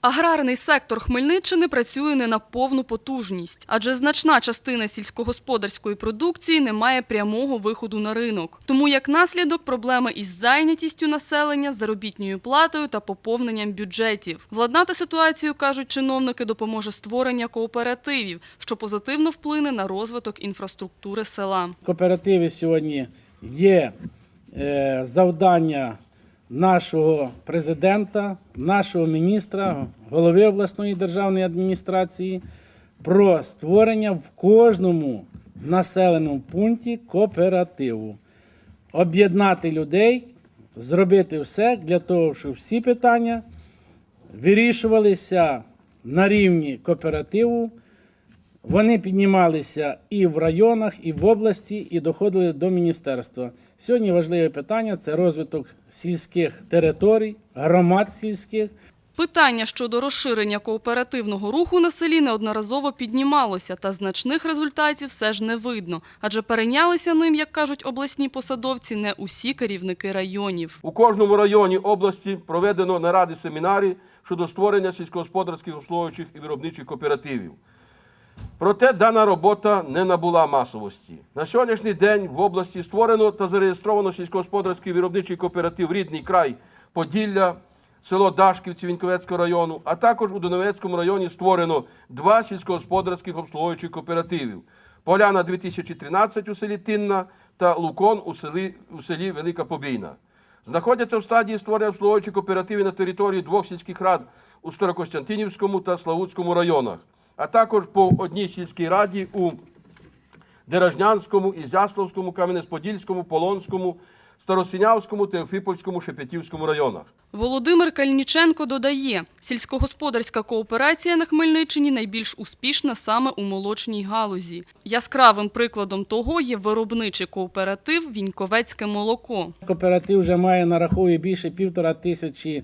Аграрний сектор Хмельниччини працює не на повну потужність, адже значна частина сільськогосподарської продукції не має прямого виходу на ринок. Тому як наслідок проблеми із зайнятістю населення, заробітною платою та поповненням бюджетів. Владнати ситуацію, кажуть чиновники, допоможе створення кооперативів, що позитивно вплине на розвиток інфраструктури села. кооперативі сьогодні є е, завдання нашого президента, нашого міністра, голови обласної державної адміністрації про створення в кожному населеному пункті кооперативу. Об'єднати людей, зробити все для того, щоб всі питання вирішувалися на рівні кооперативу. Вони піднімалися і в районах, і в області, і доходили до міністерства. Сьогодні важливе питання це розвиток сільських територій, громад сільських. Питання щодо розширення кооперативного руху на селі неодноразово піднімалося, та значних результатів все ж не видно, адже перейнялися ним, як кажуть обласні посадовці, не усі керівники районів. У кожному районі області проведено наради семінари щодо створення сільськогосподарських обслуговуючих і виробничих кооперативів. Проте дана робота не набула масовості. На сьогоднішній день в області створено та зареєстровано сільськогосподарський виробничий кооператив Рідний край Поділля, село Дашківці Віньковецького району, а також у Донецькому районі створено два сільськогосподарських обслуговуючих кооперативів. Поляна 2013 у селі Тинна та Лукон у селі, у селі Велика Побійна. Знаходяться в стадії створення обслуговуючих кооперативів на території двох сільських рад у Старокостянтинівському та Славутському районах, а також по одній сільській раді у Деражнянському, Ізяславському, Кам'янець-Подільському, Полонському, Старосинявському, Теофіпольському, Шепетівському районах. Володимир Кальніченко додає, сільськогосподарська кооперація на Хмельниччині найбільш успішна саме у молочній галузі. Яскравим прикладом того є виробничий кооператив «Віньковецьке молоко». Кооператив вже має нараховує більше півтора тисячі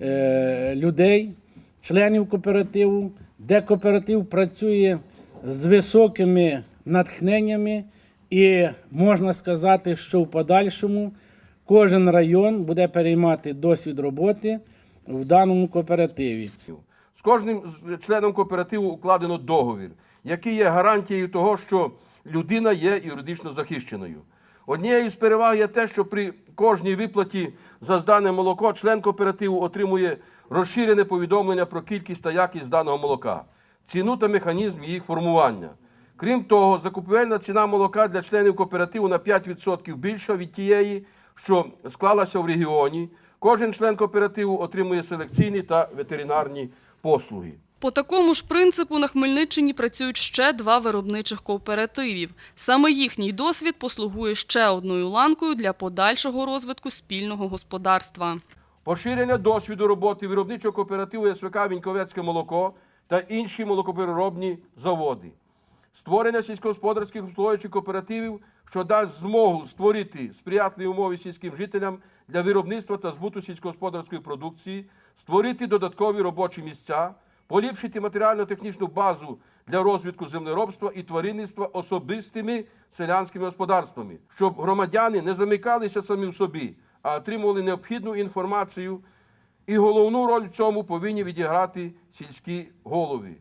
е, людей, членів кооперативу, де кооператив працює з високими натхненнями, і можна сказати, що в подальшому кожен район буде переймати досвід роботи в даному кооперативі. З кожним членом кооперативу укладено договір, який є гарантією того, що людина є юридично захищеною. Однією з переваг є те, що при кожній виплаті за здане молоко член кооперативу отримує розширене повідомлення про кількість та якість даного молока, ціну та механізм їх формування. Крім того, закупівельна ціна молока для членів кооперативу на 5% більша від тієї, що склалася в регіоні. Кожен член кооперативу отримує селекційні та ветеринарні послуги. По такому ж принципу на Хмельниччині працюють ще два виробничих кооперативів. Саме їхній досвід послугує ще одною ланкою для подальшого розвитку спільного господарства. Поширення досвіду роботи виробничого кооперативу СВК Віньковецьке молоко та інші молокопереробні заводи. Створення сільськогосподарських обслуговуючих кооперативів, що дасть змогу створити сприятливі умови сільським жителям для виробництва та збуту сільськогосподарської продукції, створити додаткові робочі місця, поліпшити матеріально-технічну базу для розвитку землеробства і тваринництва особистими селянськими господарствами, щоб громадяни не замикалися самі в собі, а отримували необхідну інформацію. І головну роль в цьому повинні відіграти сільські голови.